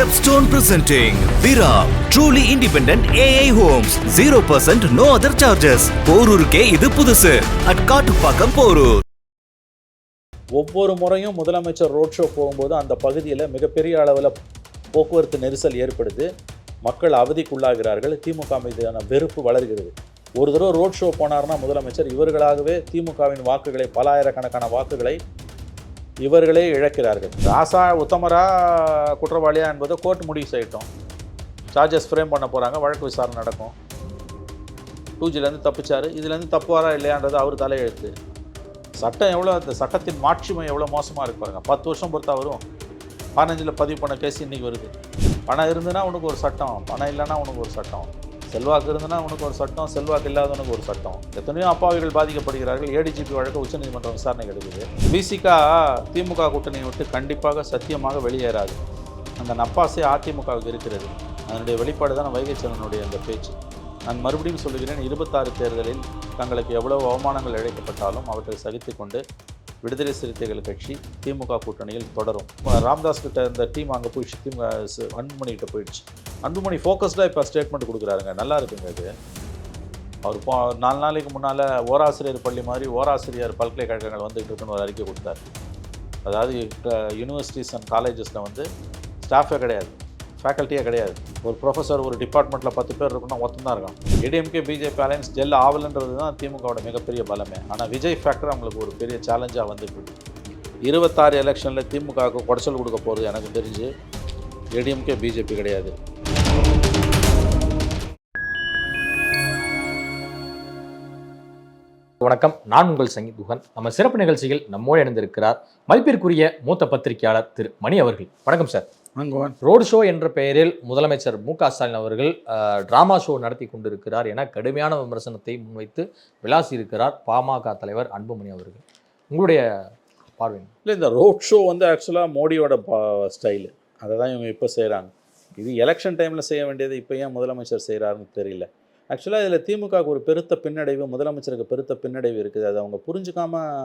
Stepstone presenting Vira truly independent AI homes. 0% no other charges. போரூருக்கே இது புதுசு. At Kattupakkam Porur ஒவ்வொரு முறையும் முதலமைச்சர் ரோட் ஷோ போகும்போது அந்த பகுதியில் மிகப்பெரிய அளவில் போக்குவரத்து நெரிசல் ஏற்படுது. மக்கள் அவதிக்குள்ளாகிறார்கள். திமுக மீதான வெறுப்பு வளர்கிறது. ஒரு தடவை ரோட் ஷோ போனார்னா முதலமைச்சர் இவர்களாகவே திமுகவின் வாக்குகளை பல ஆயிரக்கணக்கான வாக்குகளை இவர்களே இழக்கிறார்கள். ராசா உத்தமரா குற்றவாளியா என்பதை கோர்ட் முடிவு செய்யட்டும். சார்ஜஸ் ஃப்ரேம் பண்ண போகிறாங்க வழக்கு விசாரணை நடக்கும். டூஜிலேருந்து தப்பிச்சார். இதுலேருந்து தப்புவாரா இல்லையான்றது அவர் தலையெழுத்து. சட்டம் எவ்வளோ அந்த சட்டத்தின் மாட்சிமை எவ்வளோ மோசமாக இருக்கு பாருங்க. பத்து வருஷம் பொறுத்தா வரும். பதினஞ்சில் பதிவு பண்ண கேஸ் இன்றைக்கி வருது. பணம் இருந்துன்னா உனக்கு ஒரு சட்டம் பணம் இல்லைன்னா உனக்கு ஒரு சட்டம். செல்வாக்கு இருந்தனா உனக்கு ஒரு சட்டம் செல்வாக்கு இல்லாதவனுக்கு ஒரு சட்டம். எத்தனையோ அப்பாவிகள் பாதிக்கப்படுகிறார்கள். ஏடிஜிபி வழக்கு உச்சநீதிமன்றம் விசாரணை எடுக்குது பிசிகா திமுக கூட்டணியை விட்டு கண்டிப்பாக சத்தியமாக வெளியேறாது. அந்த நப்பாசை அதிமுகவுக்கு இருக்கிறது. அதனுடைய வெளிப்பாடு தான் வைகை செல்வனுடைய அந்த பேச்சு. நான் மறுபடியும் சொல்லுகிறேன் இருபத்தாறு தேர்தலில் தங்களுக்கு எவ்வளவு அவமானங்கள் இழைக்கப்பட்டாலும் அவற்றை சகித்து கொண்டு விடுதலை சிறுத்தைகள் கட்சி திமுக கூட்டணியில் தொடரும். ராம்தாஸ் கிட்ட இந்த டீம் அங்கே போயிடுச்சு. திமுக ச- அன்புமணி கிட்ட போயிடுச்சு. அன்புமணி ஃபோக்கஸ்டாக இப்போ ஸ்டேட்மெண்ட் கொடுக்குறாருங்க. நல்லா இருக்குங்க இது. அவர் போ நாலு நாளைக்கு முன்னால் ஓராசிரியர் பள்ளி மாதிரி ஓராசிரியர் பல்கலைக்கழகங்கள் வந்துகிட்டு இருக்குன்னு ஒரு அறிக்கை கொடுத்தாரு. அதாவது யூனிவர்சிட்டிஸ் அண்ட் காலேஜஸில் வந்து ஸ்டாஃபே கிடையாது. ஃபேக்கல்ட்டியே கிடையாது. ஒரு ப்ரொஃபஸர் ஒரு டிபார்ட்மெண்ட்டில் பத்து பேர் இருக்குன்னா ஒருத்தன் தான் இருக்கான் ஏடிஎம்கே பிஜேபி அலையன்ஸ் ஜெல் ஆவலன்றது தான் திமுகவோட மிகப்பெரிய பலமே. ஆனால் விஜய் ஃபேக்டர் அவங்களுக்கு ஒரு பெரிய சேலஞ்சாக வந்துட்டு இருபத்தாறு எலெக்ஷனில் திமுகவுக்கு குடைச்சல் கொடுக்க போகிறது எனக்கு தெரிஞ்சு ஏடிஎம்கே பிஜேபி கிடையாது. வணக்கம். நான் உங்கள் சங்கீத் குகன். நம்ம சிறப்பு நிகழ்ச்சியில் நம்மோடு இணைந்திருக்கிறார் மதிப்பிற்குரிய மூத்த பத்திரிகையாளர் திரு மணி அவர்கள். வணக்கம் சார். ரோடு ஷோ என்ற பெயரில் முதலமைச்சர் மு க ஸ்டாலின் அவர்கள் டிராமா ஷோ நடத்தி கொண்டிருக்கிறார் என கடுமையான விமர்சனத்தை முன்வைத்து விளாசி இருக்கிறார் பாமக தலைவர் அன்புமணி அவர்கள். உங்களுடைய பார்வை? இல்லை இந்த ரோட் ஷோ வந்து ஆக்சுவலாக மோடியோட ஸ்டைலு. அதை தான் இவங்க இப்போ செய்கிறாங்க இது எலெக்ஷன் டைமில் செய்ய வேண்டியது இப்போ ஏன் முதலமைச்சர் செய்கிறாருன்னு தெரியல. ஆக்சுவலாக இதில் திமுகவுக்கு ஒரு பெருத்த பின்னடைவு முதலமைச்சருக்கு பெருத்த பின்னடைவு இருக்குது. அது அவங்க புரிஞ்சுக்காம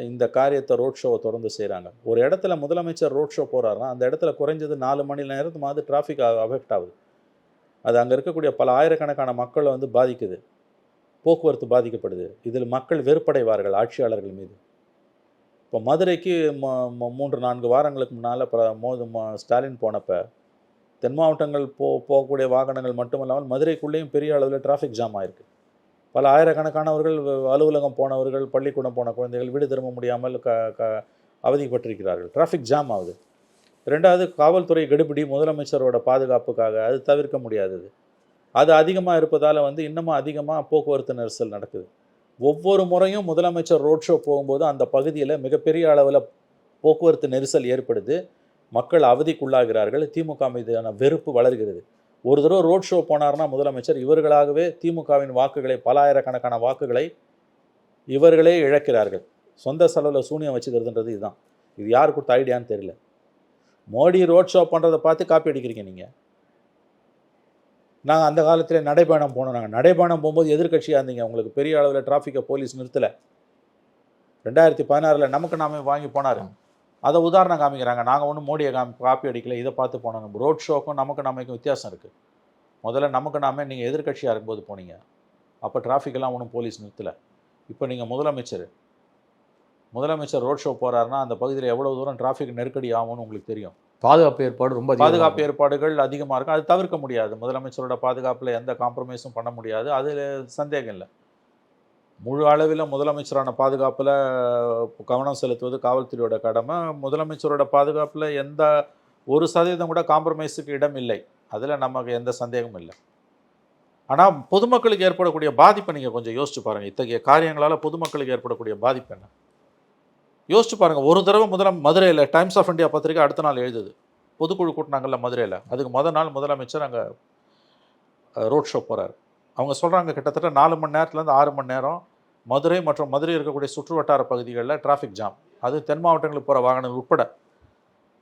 இந்த காரியத்தை ரோட் ஷோவை தொடர்ந்து செய்கிறாங்க ஒரு இடத்துல முதலமைச்சர் ரோட் ஷோ போகிறாருன்னா அந்த இடத்துல குறைஞ்சது நாலு மணி நேரத்து மாதிரி டிராஃபிக் அஃபெக்ட் ஆகுது. அது அங்கே இருக்கக்கூடிய பல ஆயிரக்கணக்கான மக்களை வந்து பாதிக்குது. போக்குவரத்து பாதிக்கப்படுது. இதில் மக்கள் வெறுப்படைவார்கள் ஆட்சியாளர்கள் மீது. இப்போ மதுரைக்கு மூன்று நான்கு வாரங்களுக்கு முன்னால் பிர மோது ம- ஸ்டாலின் போனப்போ தென் மாவட்டங்கள் போ போகக்கூடிய வாகனங்கள் மட்டுமல்லாமல் மதுரைக்குள்ளேயும் பெரிய அளவில் டிராஃபிக் ஜாம் ஆயிருக்கு. பல ஆயிரக்கணக்கானவர்கள் வ- அலுவலகம் போனவர்கள் பள்ளிக்கூடம் போன குழந்தைகள் வீடு திரும்ப முடியாமல் க க அவதிப்பட்டிருக்கிறார்கள். டிராஃபிக் ஜாம் ஆகுது. ரெண்டாவது காவல்துறை கெடுபிடி முதலமைச்சரோட பாதுகாப்புக்காக. அது தவிர்க்க முடியாதது. அது அதிகமாக இருப்பதால் வந்து இன்னமும் அதிகமாக போக்குவரத்து நெரிசல் நடக்குது. ஒவ்வொரு முறையும் முதலமைச்சர் ரோட் ஷோ போகும்போது அந்த பகுதியில் மிகப்பெரிய அளவில் போக்குவரத்து நெரிசல் ஏற்படுது. மக்கள் அவதிக்குள்ளாகிறார்கள். திமுக மீதான வெறுப்பு வளர்கிறது. ஒரு தடவை ரோட் ஷோ போனார்னா முதலமைச்சர் இவர்களாகவே திமுகவின் வாக்குகளை பல ஆயிரக்கணக்கான வாக்குகளை இவர்களே இழக்கிறார்கள். சொந்த செலவில் சூனியம் வச்சுக்கிறதுன்றது இதுதான். இது யார் கொடுத்த ஐடியான்னு தெரியல. மோடி ரோட் ஷோ பண்ணுறதை பார்த்து காப்பி அடிக்கிறீங்க நீங்கள் நாங்கள் அந்த காலத்தில் நடைபயணம் போனோம் நாங்கள் நடைபயணம் போகும்போது எதிர்க்கட்சியாக இருந்தீங்க. உங்களுக்கு பெரிய அளவில் டிராஃபிக்கை போலீஸ் நிறுத்தலை. ரெண்டாயிரத்தி பதினாறில் நமக்கு நாமே வாங்கி போனார். அதை உதாரணம் காமிக்கிறாங்க. நாங்கள் ஒன்றும் மோடியை காமி காப்பி அடிக்கல. இதை பார்த்து போனோம் ரோட் ஷோக்கும் நமக்கு நாமைக்கும் வித்தியாசம் இருக்குது முதல்ல நமக்கு நாமே நீங்கள் எதிர்க்கட்சியாக இருக்கும்போது போனீங்க. அப்போ டிராஃபிக் எல்லாம் ஒன்றும் போலீஸ் நிறுத்தலை. இப்போ நீங்கள் முதலமைச்சர் முதலமைச்சர் ரோட் ஷோ போகிறாருன்னா அந்த பகுதியில் எவ்வளோ தூரம் டிராஃபிக் நெருக்கடி ஆகும்னு உங்களுக்கு தெரியும். பாதுகாப்பு ஏற்பாடு ரொம்ப பாதுகாப்பு. ஏற்பாடுகள் அதிகமாக இருக்கும் அது தவிர்க்க முடியாது. முதலமைச்சரோட பாதுகாப்பில் எந்த காம்ப்ரமைஸும் பண்ண முடியாது. அதில் சந்தேகம் இல்லை. முழு அளவில் முதலமைச்சரான பாதுகாப்பில் கவனம் செலுத்துவது காவல்துறையோட கடமை. முதலமைச்சரோட பாதுகாப்பில் எந்த ஒரு சதவீதம் கூட காம்ப்ரமைஸுக்கு இடம் இல்லை. அதில் நமக்கு எந்த சந்தேகமும் இல்லை. ஆனால் பொதுமக்களுக்கு ஏற்படக்கூடிய பாதிப்பை நீங்கள் கொஞ்சம் யோசிச்சு பாருங்கள் இத்தகைய காரியங்களால் பொதுமக்களுக்கு ஏற்படக்கூடிய பாதிப்பு என்ன? யோசிச்சு பாருங்கள் ஒரு தடவை முதல மதுரையில் டைம்ஸ் ஆஃப் இந்தியா பத்திரிகை அடுத்த நாள் எழுதுது. பொதுக்குழு கூட்டினாங்கல்ல மதுரையில். அதுக்கு முத நாள் முதலமைச்சர் அங்கே ரோட் ஷோ போகிறார் அவங்க சொல்கிறாங்க கிட்டத்தட்ட நாலு மணி நேரத்துலேருந்து ஆறு மணி நேரம் மதுரை மற்றும் மதுரை இருக்கக்கூடிய சுற்று வட்டார பகுதிகளில் டிராஃபிக் ஜாம் அது தென் மாவட்டங்களுக்கு போகிற வாகனங்கள் உட்பட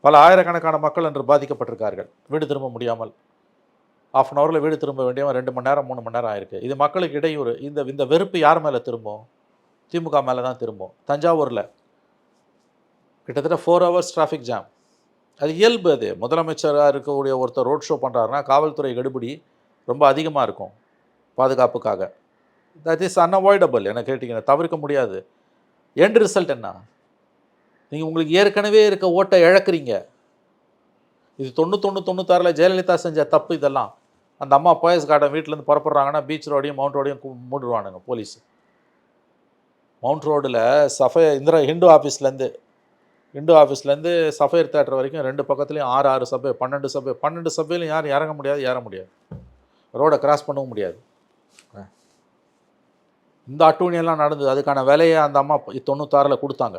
பல ஆயிரக்கணக்கான மக்கள் என்று பாதிக்கப்பட்டிருக்கார்கள். வீடு திரும்ப முடியாமல் ஆஃப் அன் ஹவரில் வீடு திரும்ப வேண்டியவன் ரெண்டு மணி நேரம் மூணு மணி நேரம் ஆயிருக்கு. இது மக்களுக்கு இடையூறு இந்த இந்த வெறுப்பு யார் மேலே திரும்பும்? திமுக மேலே தான் திரும்பும். தஞ்சாவூரில் கிட்டத்தட்ட ஃபோர் ஹவர்ஸ் டிராஃபிக் ஜாம் அது இயல்பு அது. முதலமைச்சராக இருக்கக்கூடிய ஒருத்தர் ரோட் ஷோ பண்ணுறாருன்னா காவல்துறை கெடுபிடி ரொம்ப அதிகமாக இருக்கும் பாதுகாப்புக்காக. தட் இஸ் அன்அவாய்டபிள் என்ன கேட்டிங்கன்னா தவிர்க்க முடியாது. எண்ட் ரிசல்ட் என்ன? நீங்கள் உங்களுக்கு ஏற்கனவே இருக்க ஓட்டை இழக்கிறீங்க. இது தொண்ணூத்தொன்று தொண்ணூத்தாறில் ஜெயலலிதா செஞ்ச தப்பு இதெல்லாம். அந்த அம்மா போயஸ் கார்டன் வீட்டிலேருந்து புறப்படுறாங்கன்னா பீச் ரோடையும் மவுண்ட் ரோடையும் மூடிடுவானுங்க போலீஸ். மவுண்ட் ரோடில் சஃபை இந்திரா ஹிந்து ஆஃபீஸ்லேருந்து இந்து ஆஃபீஸ்லேருந்து சஃபையர் தேட்டர் வரைக்கும் ரெண்டு பக்கத்துலேயும் ஆறு ஆறு சபை பன்னெண்டு சபை பன்னெண்டு சபையிலும் யாரும் இறங்க முடியாது ஏற முடியாது. ரோடை கிராஸ் பண்ணவும் முடியாது. இந்த அட்டூழியெல்லாம் நடந்தது. அதுக்கான விலையை அந்த அம்மா தொண்ணூத்தாறில் கொடுத்தாங்க.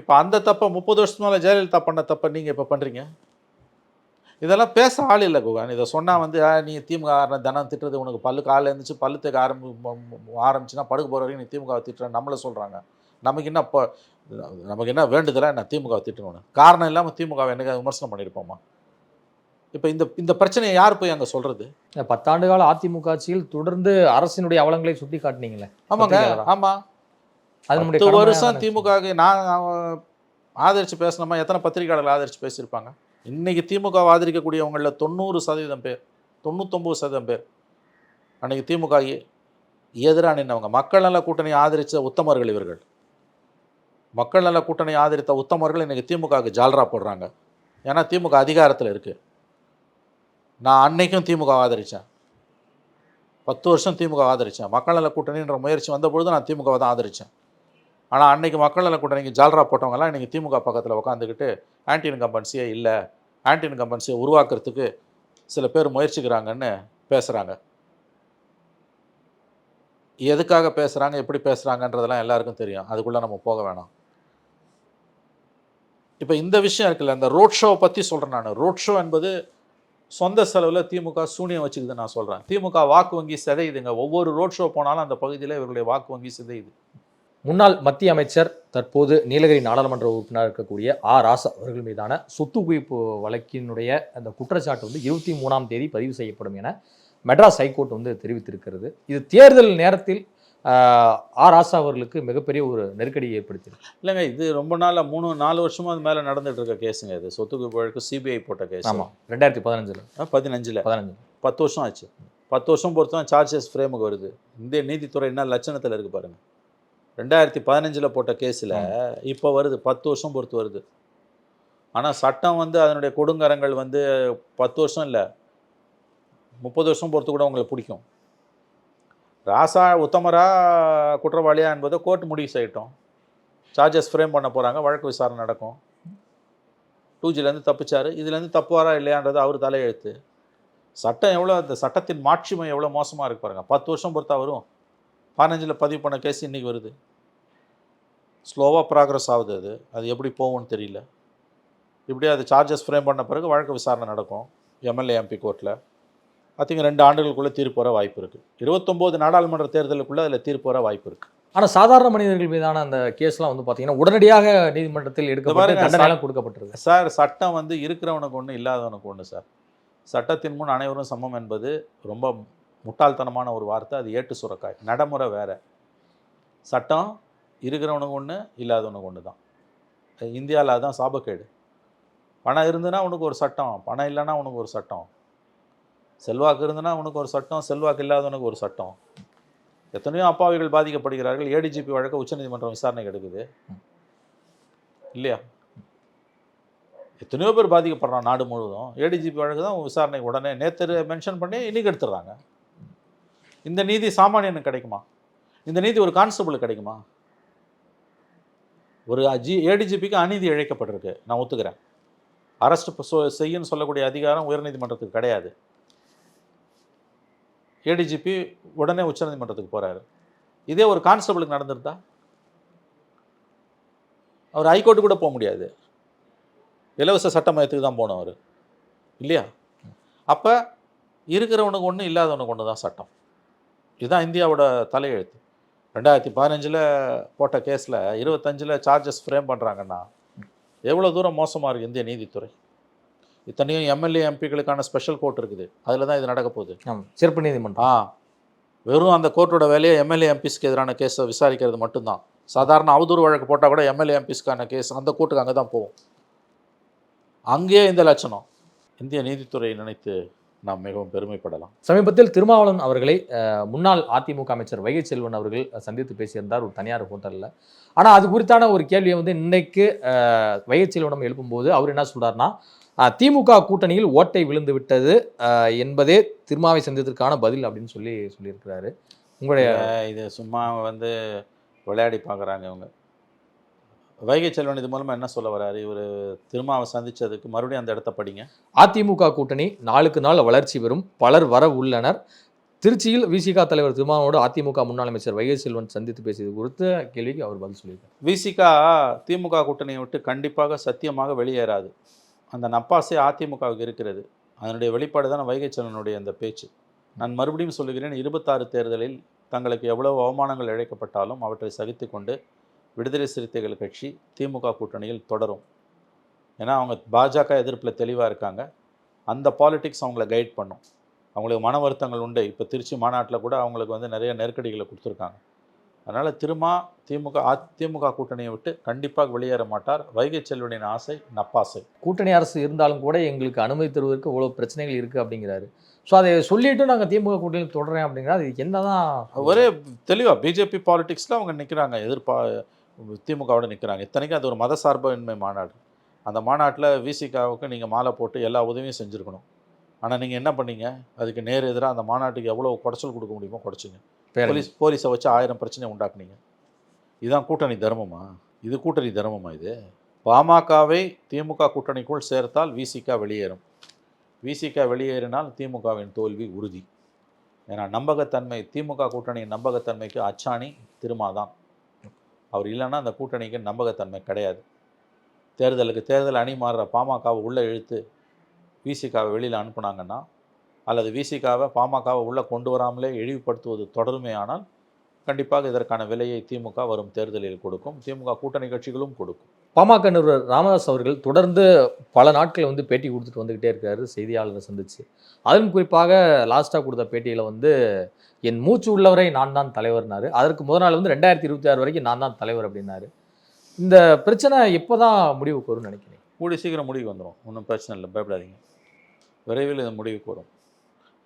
இப்போ அந்த தப்பை முப்பது வருஷத்து மேலே ஜெயலலிதா பண்ண தப்பை நீங்கள் இப்போ பண்ணுறீங்க இதெல்லாம் பேச ஆள் இல்லை குகான் இதை சொன்னால் வந்து நீங்கள் நீ திமுக ஆரம்ப தினம் திட்டுறது உனக்கு பல்லு காலில் இருந்துச்சு பல்லு தேக்க ஆரம்பி ஆரம்பிச்சுன்னா படுக்க போகிற வரைக்கும் நீ திமுக திட்டுற நம்மளை சொல்கிறாங்க நமக்கு என்ன இப்போ நமக்கு என்ன வேண்டுதலாக நான் திமுக திட்டணும்னு? காரணம் இல்லாமல் திமுக என்னைக்கு விமர்சனம் பண்ணியிருப்போமா இப்போ இந்த இந்த பிரச்சனையை யார் போய் அங்கே சொல்கிறது இந்த பத்தாண்டு கால அதிமுக ஆட்சியில் தொடர்ந்து அரசினுடைய அவலங்களை சுட்டி காட்டினீங்களே ஆமாங்க? ஆமாம் அது பத்து வருஷம்? திமுகவுக்கு நான் அவன் ஆதரிச்சு பேசினோமா எத்தனை பத்திரிகையாளர்கள் ஆதரிச்சு பேசியிருப்பாங்க? இன்னைக்கு திமுக ஆதரிக்கக்கூடியவங்களில் தொண்ணூறு சதவீதம் பேர் தொண்ணூத்தொம்பது சதவீதம் பேர் அன்னைக்கு திமுக எதிராக நின்றவங்க மக்கள் நல கூட்டணி ஆதரித்த உத்தமர்கள் இவர்கள். மக்கள் நல கூட்டணி ஆதரித்த உத்தமர்கள் இன்னைக்கு திமுகவுக்கு ஜால்ரா போடுறாங்க. ஏன்னா திமுக அதிகாரத்தில் இருக்கு. நான் அன்னைக்கும் திமுக ஆதரித்தேன் பத்து வருஷம் திமுக ஆதரித்தேன் மக்கள் நல கூட்டணின்ற முயற்சி வந்தபொழுது நான் திமுகவை தான் ஆதரித்தேன் ஆனால் அன்னைக்கு மக்கள் நல கூட்டணிக்கு ஜால்ரா போட்டவங்கலாம் இன்றைக்கி திமுக பக்கத்தில் உட்காந்துக்கிட்டு ஆன்டி இன்கம்பன்சியே இல்லை ஆன்டி இன்கம்பன்சியை உருவாக்குறதுக்கு சில பேர் முயற்சிக்கிறாங்கன்னு பேசுகிறாங்க எதுக்காக பேசுகிறாங்க எப்படி பேசுகிறாங்கன்றதெல்லாம் எல்லாருக்கும் தெரியும். அதுக்குள்ளே நம்ம போக வேணாம். இப்போ இந்த விஷயம் இருக்குல்ல இந்த ரோட் ஷோவை பற்றி சொல்கிறேன் நான். ரோட் ஷோ என்பது சொந்த செலவில் திமுக சூனியம் வச்சுக்குது நான் சொல்கிறேன் திமுக வாக்கு வங்கி சிதையுதுங்க. ஒவ்வொரு ரோட் ஷோ போனாலும் அந்த பகுதியில் இவர்களுடைய வாக்கு வங்கி சிதையுது. முன்னாள் மத்திய அமைச்சர் தற்போது நீலகிரி நாடாளுமன்ற உறுப்பினர் இருக்கக்கூடிய ஆ. ராசா அவர்கள் மீதான சொத்து குவிப்பு வழக்கினுடைய அந்த குற்றச்சாட்டு வந்து இருபத்தி மூணாம் தேதி பதிவு செய்யப்படும் என மெட்ராஸ் ஹைகோர்ட் வந்து தெரிவித்திருக்கிறது. இது தேர்தல் நேரத்தில் ஆஹ், ஆ ராசா அவர்களுக்கு மிகப்பெரிய ஒரு நெருக்கடியை ஏற்படுத்தியிருக்கு. இல்லைங்க இது ரொம்ப நாளாக மூணு நாலு வருஷமா அது மேலே நடந்துட்டு இருக்க கேஸுங்க இது. சொத்துக்கு வழக்கு சிபிஐ போட்ட கேஸ். ஆமாம் ரெண்டாயிரத்தி பதினஞ்சில். பதினஞ்சில். பதினஞ்சு. பத்து வருஷம் ஆச்சு. பத்து வருஷம் பொறுத்து தான் சார்ஜஸ் ஃப்ரேமுக்கு வருது. இந்திய நீதித்துறை என்ன லட்சணத்தில் இருக்கு பாருங்க. ரெண்டாயிரத்தி பதினஞ்சில் போட்ட கேஸில் இப்போ வருது பத்து வருஷம் பொறுத்து வருது. ஆனால் சட்டம் வந்து அதனுடைய கொடுங்கரங்கள் வந்து பத்து வருஷம் இல்லை. முப்பது வருஷம் பொறுத்து கூட உங்களுக்கு பிடிக்கும். ராசா உத்தமரா குற்றவாளியா என்பதை கோர்ட் முடிவு செய்யட்டும். சார்ஜஸ் ஃப்ரேம் பண்ண போகிறாங்க வழக்கு விசாரணை நடக்கும். டூஜிலேருந்து தப்பிச்சார். இதுலேருந்து தப்புவாரா இல்லையான்றது அவர் தலையெழுத்து. சட்டம் எவ்வளோ அந்த சட்டத்தின் மாட்சிமை எவ்வளோ மோசமாக இருக்கு பாருங்க. பத்து வருஷம் பொறுத்தா வரும். பதினஞ்சில் பதிவு பண்ண கேஸ் இன்றைக்கி வருது. ஸ்லோவாக ப்ராக்ரஸ் ஆகுது அது. அது எப்படி போகும்னு தெரியல. இப்படி அது சார்ஜஸ் ஃப்ரேம் பண்ண பிறகு வழக்கு விசாரணை நடக்கும். எம்எல்ஏ எம்பி கோர்ட்டில் ஐ திங்க் ரெண்டு ஆண்டுகளுக்குள்ளே தீர்ப்பு வர வாய்ப்பு இருக்குது இருபத்தொம்போது நாடாளுமன்ற தேர்தலுக்குள்ளே அதில் தீர்ப்பு வர வாய்ப்பு இருக்குது ஆனால் சாதாரண மனிதர்கள் மீதான அந்த கேஸ்லாம் வந்து பார்த்தீங்கன்னா உடனடியாக நீதிமன்றத்தில் எடுக்கப்பட்டு தண்டனைலாம் கொடுக்கப்பட்டிருக்கு. சார் சட்டம் வந்து இருக்கிறவனுக்கு ஒன்று இல்லாதவனுக்கு ஒன்று சார். சட்டத்தின் முன் அனைவரும் சமம் என்பது ரொம்ப முட்டாள்தனமான ஒரு வார்த்தை. அது ஏட்டு சுரக்காய். நடைமுறை வேற. சட்டம் இருக்கிறவனுக்கு ஒன்று இல்லாதவனுக்கு ஒன்று தான் இந்தியாவில் அதுதான் சாபக்கேடு. பணம் இருந்துன்னா உனக்கு ஒரு சட்டம் பணம் இல்லைன்னா உனக்கு ஒரு சட்டம். செல்வாக்கு இருந்தனா உனக்கு ஒரு சட்டம் செல்வாக்கு இல்லாதவனுக்கு ஒரு சட்டம். எத்தனையோ அப்பாவிகள் பாதிக்கப்படுகிறார்கள். ஏடிஜிபி வழக்கு உச்சநீதிமன்றம் விசாரணைக்கு எடுக்குது இல்லையா? எத்தனையோ பேர் பாதிக்கப்படுறான் நாடு முழுவதும். ஏடிஜிபி வழக்கு தான் விசாரணை உடனே நேற்று மென்ஷன் பண்ணி இன்றைக்கி எடுத்துடுறாங்க. இந்த நீதி சாமானியனுக்கு கிடைக்குமா? இந்த நீதி ஒரு கான்ஸ்டபுளுக்கு கிடைக்குமா? ஒரு ஜி ஏடிஜிபிக்கு அநீதி இழைக்கப்பட்டிருக்கு. நான் ஒத்துக்கிறேன். அரெஸ்ட் செய்யன்னு சொல்லக்கூடிய அதிகாரம் உயர்நீதிமன்றத்துக்கு கிடையாது. ஏடிஜிபி உடனே உச்சநீதிமன்றத்துக்கு போகிறாரு இதே ஒரு கான்ஸ்டபிளுக்கு நடந்திருந்தா? அவர் ஹைகோர்ட்டு கூட போக முடியாது. இலவச சட்ட மையத்துக்கு தான் போனோம் அவர் இல்லையா? அப்போ இருக்கிறவனுக்கு ஒன்று இல்லாதவனுக்கு ஒன்று தான் சட்டம். இதுதான் இந்தியாவோட தலையெழுத்து. ரெண்டாயிரத்தி பதினஞ்சில் போட்ட கேஸில் இருபத்தஞ்சில் சார்ஜஸ் ஃப்ரேம் பண்ணுறாங்கன்னா எவ்வளோ தூரம் மோசமாக இருக்குது இந்திய நீதித்துறை? இத்தனையும் எம்எல்ஏ எம்பிகளுக்கான ஸ்பெஷல் கோர்ட் இருக்குது. அதில் தான் இது நடக்க போகுது. சிறப்பு நீதிமன்றம். ஆ வெறும் அந்த கோர்ட்டோட வேலையை எம்எல்ஏ எம்பிஸ்க்கு எதிரான கேஸை விசாரிக்கிறது மட்டும்தான். சாதாரண அவதூறு வழக்கு போட்டால் கூட எம்எல்ஏ எம்பிஸ்க்கான கேஸ் அந்த கோர்ட்டுக்கு அங்கே தான் போகும். அங்கேயே இந்த லட்சணம். இந்திய நீதித்துறையை நினைத்து நாம் மிகவும் பெருமைப்படலாம். சமீபத்தில் திருமாவளவன் அவர்களை முன்னாள் அதிமுக அமைச்சர் வைகை செல்வன் அவர்கள் சந்தித்து பேசியிருந்தார். ஒரு தனியார் ஹோட்டலில். ஆனால் அது குறித்தான ஒரு கேள்வியை வந்து இன்னைக்கு வைகை செல்வனம் எழுப்பும்போது அவர் என்ன சொல்றாருன்னா அஹ், திமுக கூட்டணியில் ஓட்டை விழுந்து விட்டது என்பதே திருமாவை சந்தித்ததற்கான பதில் அப்படின்னு சொல்லி சொல்லியிருக்கிறாரு. உங்களுடைய இது சும்மா வந்து விளையாடி பார்க்குறாங்க இவங்க. வைகை செல்வன் இது மூலமாக என்ன சொல்ல வராரு? இவர் திருமாவை சந்திச்சதுக்கு மறுபடியும் அந்த இடத்த படிங்க. அதிமுக கூட்டணி நாளுக்கு நாள் வளர்ச்சி பெறும் பலர் வர உள்ளனர். திருச்சியில் விசிக தலைவர் திருமாவளவனோடு அதிமுக முன்னாள் அமைச்சர் வைகை செல்வன் சந்தித்து பேசியது குறித்த கேள்விக்கு அவர் பதில் சொல்லியிருக்காரு. விசிகா திமுக கூட்டணியை விட்டு கண்டிப்பாக சத்தியமாக வெளியேறாது. அந்த நப்பாசை அதிமுகவுக்கு இருக்கிறது. அதனுடைய வெளிப்பாடு தான் வைகை அந்த பேச்சு. நான் மறுபடியும் சொல்லுகிறேன் இருபத்தாறு தேர்தலில் தங்களுக்கு எவ்வளவு அவமானங்கள் இழைக்கப்பட்டாலும் அவற்றை சகித்துக்கொண்டு விடுதலை சிறுத்தைகள் கட்சி திமுக கூட்டணியில் தொடரும். ஏன்னா அவங்க பாஜக எதிர்ப்பில் தெளிவாக இருக்காங்க. அந்த பாலிடிக்ஸ் அவங்கள கைட் பண்ணும். அவங்களுக்கு மன வருத்தங்கள் உண்டு. இப்போ திருச்சி மாநாட்டில் கூட அவங்களுக்கு வந்து நிறைய நெருக்கடிகளை கொடுத்துருக்காங்க. அதனால் திருமா திமுக அதிமுக கூட்டணியை விட்டு கண்டிப்பாக வெளியேற மாட்டார். வைகை செல்வனின் ஆசை நப்பாசை. கூட்டணி அரசு இருந்தாலும் கூட எங்களுக்கு அனுமதி தருவதற்கு இவ்வளவு பிரச்சனைகள் இருக்கு அப்படிங்கிறாரு. ஸோ அதை சொல்லிட்டு நாங்க திமுக கூட்டணியில் தொடரேன் அப்படிங்கிறா அது என்னதான் ஒரே தெளிவாக பிஜேபி பாலிடிக்ஸில் அவங்க நிற்கிறாங்க எதிர்ப்பா திமுகவோட நிற்கிறாங்க இத்தனைக்கும் அது ஒரு மத சார்பின்மை மாநாடு. அந்த மாநாட்டில் விசிகாவுக்கு நீங்கள் மாலை போட்டு எல்லா உதவியும் செஞ்சுருக்கணும். ஆனால் நீங்கள் என்ன பண்ணீங்க? அதுக்கு நேர் எதிராக அந்த மாநாட்டுக்கு எவ்வளோ குடைச்சல் கொடுக்க முடியுமோ குடைச்சிங்க. போலீஸ் போலீஸை வச்சு ஆயிரம் பிரச்சனை உண்டாக்குனீங்க. இதுதான் கூட்டணி தர்மமா? இது கூட்டணி தர்மமா இது? பாமகவை திமுக கூட்டணிக்குள் சேர்த்தால் விசிகா வெளியேறும். விசிகா வெளியேறினால் திமுகவின் தோல்வி உறுதி. ஏன்னா நம்பகத்தன்மை திமுக கூட்டணியின் நம்பகத்தன்மைக்கு அச்சாணி திருமாதான். அவர் இல்லைன்னா அந்த கூட்டணிக்கு நம்பகத்தன்மை கிடையாது. தேர்தலுக்கு தேர்தல் அணி மாறுற பாமகவை உள்ளே இழுத்து விசிகாவை வெளியில் அனுப்புனாங்கன்னா அல்லது விசிகாவை பாமகவை உள்ளே கொண்டு வராமலே இழிவுபடுத்துவது தொடருமே ஆனால் கண்டிப்பாக இதற்கான விலையை திமுக வரும் தேர்தலில் கொடுக்கும். திமுக கூட்டணி கட்சிகளும் கொடுக்கும். பாமக நிறுவனர் ராமதாஸ் அவர்கள் தொடர்ந்து பல நாட்கள் வந்து பேட்டி கொடுத்துட்டு வந்துகிட்டே இருக்காரு செய்தியாளரை சந்திச்சு. அதுவும் குறிப்பாக லாஸ்ட்டாக கொடுத்த பேட்டியில் வந்து என் மூச்சு உள்ளவரை நான் தான் தலைவர்னாரு அதற்கு முதல் நாள் வந்து ரெண்டாயிரத்தி இருபத்தி ஆறு வரைக்கும் நான் தான் தலைவர் அப்படின்னாரு. இந்த பிரச்சனை எப்போதான் முடிவுக்கு வரும்னு நினைக்கிறேன் கூடி சீக்கிரம் முடிவுக்கு வந்துடும் ஒன்றும் பிரச்சனை இல்லை பயப்படாதீங்க. விரைவில் இது முடிவுக்கு வரும்.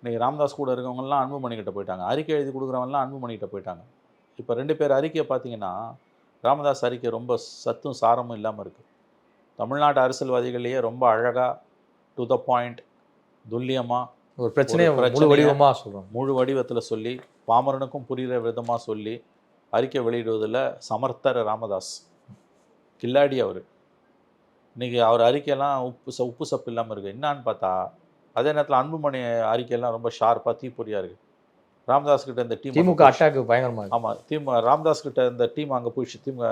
இன்றைக்கி ராமதாஸ் கூட இருக்கவங்கலாம் அன்புமணிக்கிட்ட போயிட்டாங்க. அறிக்கை எழுதி கொடுக்குறவங்கலாம் அன்புமணிக்கிட்ட போயிட்டாங்க. இப்போ ரெண்டு பேர் அறிக்கையை பார்த்தீங்கன்னா ராமதாஸ் அறிக்கை ரொம்ப சத்தும் சாரமும் இல்லாமல் இருக்குது தமிழ்நாட்டு அரசியல்வாதிகளையே ரொம்ப அழகாக டு த பாயிண்ட் துல்லியமாக ஒரு பிரச்சனையை முழு பிரச்சனையை- வடிவமா சொல்றோம். முழு வடிவத்தில் சொல்லி பாமரனுக்கும் புரிகிற விதமாக சொல்லி அறிக்கை வெளியிடுவதில் சமர்த்தர் ராமதாஸ். கில்லாடி அவர். இன்னைக்கு அவர் அறிக்கையெல்லாம் உப்பு ச உப்பு சப்பு இல்லாமல் இருக்குது என்னான்னு பார்த்தா அதே நேரத்தில் அன்புமணி அறிக்கையெல்லாம் ரொம்ப ஷார்ப்பாக தீப்பொறியாக இருக்குது ராமதாஸ் கிட்ட இந்த டீம் திமுக அட்டாக்கு பயங்கரமா இருக்கு. ஆமாம் திமுக ராமதாஸ் கிட்ட இந்த டீம் அங்கே போயிடுச்சு. திமுக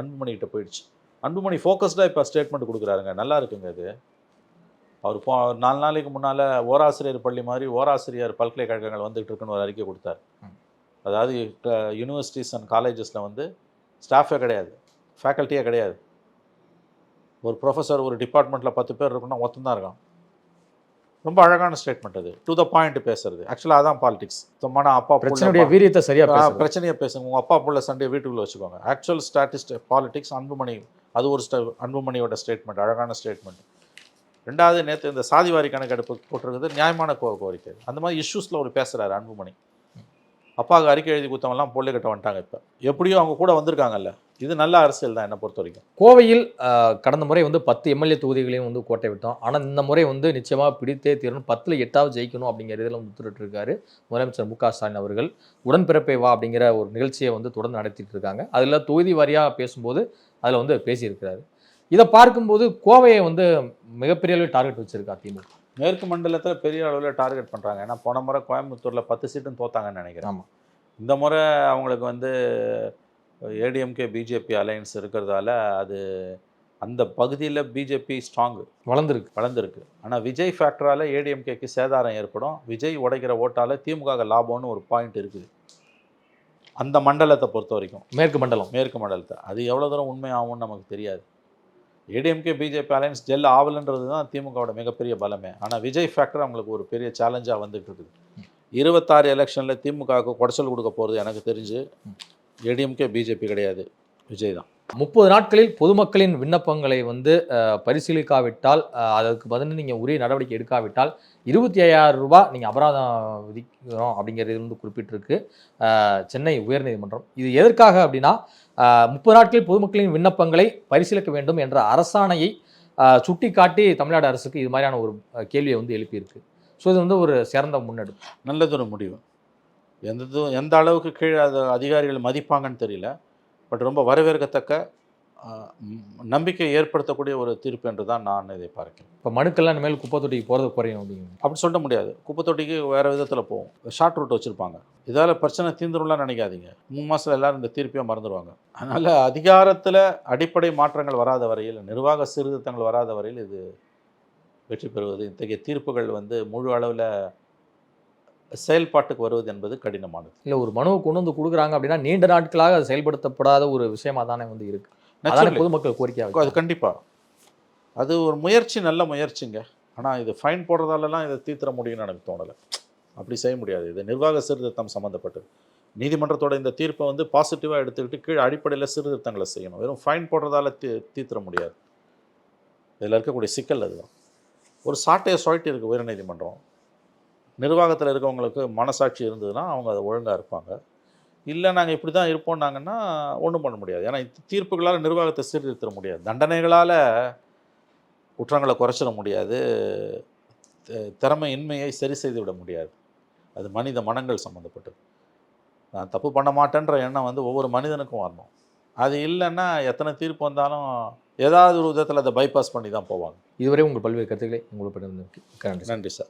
அன்புமணி கிட்ட போயிடுச்சு. அன்புமணி ஃபோக்கஸ்டாக இப்போ ஸ்டேட்மெண்ட் கொடுக்குறாருங்க. நல்லா இருக்குங்க அது. அவர் போ நாலு நாளைக்கு முன்னால் ஓராசிரியர் பள்ளி மாதிரி ஓராசிரியர் பல்கலைக்கழகங்கள் வந்துகிட்டு இருக்குன்னு ஒரு அறிக்கை கொடுத்தார். அதாவது யூனிவர்சிட்டிஸ் அண்ட் காலேஜஸில் வந்து ஸ்டாஃபே கிடையாது. ஃபேக்கல்ட்டியே கிடையாது. ஒரு ப்ரொஃபஸர் ஒரு டிபார்ட்மெண்ட்டில் பத்து பேர் இருக்குன்னா ஒருத்தன் தான் இருக்கான். ரொம்ப அழகான ஸ்டேட்மெண்ட் அது. டு த பாயிண்ட் பேசுறது. ஆக்சுவலாக அதான் பாலிடிக்ஸ் சும்மான அப்பா புள்ள பிரச்சனையுடைய வீரியத்தை சரியா ஆ, பேசுறது. பிரச்சனையை பேசுங்க. உங்கள் அப்பா புள்ள சண்டே வீட்டுக்குள்ளே வச்சுக்கோங்க. ஆக்சுவல் ஸ்டாட்டிஸ்ட் பாலிடிக்ஸ் அன்புமணி அது ஒரு ஸ்ட அன்புமணியோட ஸ்டேட்மெண்ட் அழகான ஸ்டேட்மெண்ட் ரெண்டாவது நேற்று இந்த சாதிவாரி கணக்கெடுப்பு போட்டிருக்கிறது நியாயமான கோ கோரிக்கை. அந்த மாதிரி இஷ்யூஸில் ஒரு பேசுகிறாரு அன்புமணி. அப்பாவுக்கு அறிக்கை எழுதி கொடுத்தவங்கலாம் பொல்லுக்கிட்ட வந்துட்டாங்க இப்போ. எப்படியும் அவங்க கூட வந்திருக்காங்கல்ல. இது நல்ல அரசியல் தான் என்னை பொறுத்த வரைக்கும். கோவையில் கடந்த முறை வந்து பத்து எம்எல்ஏ தொகுதிகளையும் வந்து கோட்டை விட்டோம். ஆனால் இந்த முறை வந்து நிச்சயமா பிடித்தே தீரணும். பத்தில் எட்டாவது ஜெயிக்கணும் அப்படிங்கிற இதில் வந்து உத்தரவிட்டு இருக்காரு முதலமைச்சர் மு க ஸ்டாலின் அவர்கள். உடன்பிறப்பை வா அப்படிங்கிற ஒரு நிகழ்ச்சியை வந்து தொடர்ந்து நடத்திட்டு இருக்காங்க. அதில் தொகுதி வாரியாக பேசும்போது அதில் வந்து பேசியிருக்கிறாரு. இதை பார்க்கும்போது கோவையை வந்து மிகப்பெரிய அளவில் டார்கெட் வச்சிருக்கா திமுக? மேற்கு மண்டலத்தில் பெரிய அளவில் டார்கெட் பண்ணுறாங்க ஏன்னா போன முறை கோயம்புத்தூரில் பத்து சீட்டும் தோத்தாங்கன்னு நினைக்கிறேன். ஆமா. இந்த முறை அவங்களுக்கு வந்து ஏடிஎம்கே பிஜேபி அலையன்ஸ் இருக்கிறதால அது அந்த பகுதியில் பிஜேபி ஸ்ட்ராங்கு வளர்ந்துருக்கு. வளர்ந்துருக்கு. ஆனால் விஜய் ஃபேக்டரால் ஏடிஎம்கேக்கு சேதாரம் ஏற்படும். விஜய் உடைக்கிற ஓட்டால் திமுக லாபம்னு ஒரு பாயிண்ட் இருக்குது. அந்த மண்டலத்தை பொறுத்த வரைக்கும். மேற்கு மண்டலம். மேற்கு மண்டலத்தை. அது எவ்வளோ தூரம் உண்மை ஆகும்னு நமக்கு தெரியாது. ஏடிஎம்கே பிஜேபி அலையன்ஸ் ஜெல் ஆவலன்றது தான் திமுகவோட மிகப்பெரிய பலமே. ஆனால் விஜய் ஃபேக்டர் அவங்களுக்கு ஒரு பெரிய சேலஞ்சாக வந்துட்டு இருக்குது. இருபத்தாறு எலெக்ஷனில் திமுகவுக்கு குடைச்சல் கொடுக்க போகிறது எனக்கு தெரிஞ்சு. ஏடிஎம்கே பிஜேபி கிடையாது. விஜய் தான். முப்பது நாட்களில் பொதுமக்களின் விண்ணப்பங்களை வந்து பரிசீலிக்காவிட்டால் அதற்கு பதில் நீங்கள் உரிய நடவடிக்கை எடுக்காவிட்டால் இருபத்தி ஐயாயிரம் ரூபாய் நீங்கள் அபராதம் விதிக்கிறோம் அப்படிங்கிறது வந்து குறிப்பிட்டிருக்கு. சென்னை உயர்நீதிமன்றம். இது எதற்காக அப்படின்னா முப்பது நாட்களில் பொதுமக்களின் விண்ணப்பங்களை பரிசீலிக்க வேண்டும் என்ற அரசாணையை சுட்டிக்காட்டி தமிழ்நாடு அரசுக்கு இது மாதிரியான ஒரு கேள்வியை வந்து எழுப்பியிருக்கு. ஸோ இது வந்து ஒரு சிறந்த முன்னெடுப்பு. நல்லதொரு முடிவு. எந்த எந்த அளவுக்கு கீழே அது அதிகாரிகள் மதிப்பாங்கன்னு தெரியல. பட் ரொம்ப வரவேற்கத்தக்க நம்பிக்கை ஏற்படுத்தக்கூடிய ஒரு தீர்ப்பு என்று தான் நான் இதை பார்க்கிறேன். இப்போ மனுக்கெல்லாம் இனிமேல் குப்பை தொட்டிக்கு போகிறது குறையும் அப்படிங்கிறது அப்படி சொல்ல முடியாது. குப்பை தொட்டிக்கு வேறு விதத்தில் போகும் ஷார்ட் ரூட் வச்சுருப்பாங்க. இதால் பிரச்சனை தீந்துரும்லாம் நினைக்காதீங்க. மூணு மாதத்தில் எல்லாரும் இந்த தீர்ப்பையும் மறந்துடுவாங்க அதனால் அதிகாரத்தில் அடிப்படை மாற்றங்கள் வராத வரையில் நிர்வாக சீர்திருத்தங்கள் வராத வரையில் இது வெற்றி பெறுவது. இத்தகைய தீர்ப்புகள் வந்து முழு அளவில் செயல்பாட்டுக்கு வருவது என்பது கடினமானது. இல்லை ஒரு மனுவை கொண்டு வந்து கொடுக்குறாங்க அப்படின்னா நீண்ட நாட்களாக அது செயல்படுத்தப்படாத ஒரு விஷயமா தானே வந்து இருக்கு. அதானே. பொதுமக்கள் கோரிக்கை அது கண்டிப்பாக அது ஒரு முயற்சி நல்ல முயற்சிங்க. ஆனால் இது ஃபைன் போடுறதாலலாம் இதை தீர்த்திட முடியும்னு எனக்கு தோணலை. அப்படி செய்ய முடியாது. இது நிர்வாக சீர்திருத்தம் சம்மந்தப்பட்டது நீதிமன்றத்தோட இந்த தீர்ப்பை வந்து பாசிட்டிவாக எடுத்துக்கிட்டு கீழே அடிப்படையில் சீர்திருத்தங்களை செய்யணும். வெறும் ஃபைன் போடுறதால தீ தீர்த்திட முடியாது. இதில் இருக்கக்கூடிய சிக்கல் அதுதான். ஒரு சாட்டையை சுழட்டி இருக்கு உயர்நீதிமன்றம். நிர்வாகத்தில் இருக்கவங்களுக்கு மனசாட்சி இருந்ததுன்னா அவங்க அதை ஒழுங்காக இருப்பாங்க. இல்லை நாங்கள் இப்படி தான் இருப்போம்னாங்கன்னா ஒன்றும் பண்ண முடியாது. ஏன்னா தீர்ப்புகளால் நிர்வாகத்தை சீர்திருத்திட முடியாது. தண்டனைகளால் குற்றங்களை குறைச்சிட முடியாது. தி- திறமையின்மையை சரி செய்து விட முடியாது. அது மனித மனங்கள் சம்மந்தப்பட்டது நான் தப்பு பண்ண மாட்டேன்ற எண்ணம் வந்து ஒவ்வொரு மனிதனுக்கும் வரணும். அது இல்லைன்னா எத்தனை தீர்ப்பு வந்தாலும் ஏதாவது ஒரு விதத்தில் அதை பைபாஸ் பண்ணி தான் போவாங்க. இதுவரை உங்கள் பல்வேறு கருத்துக்களை உங்களுக்கு நன்றி சார்.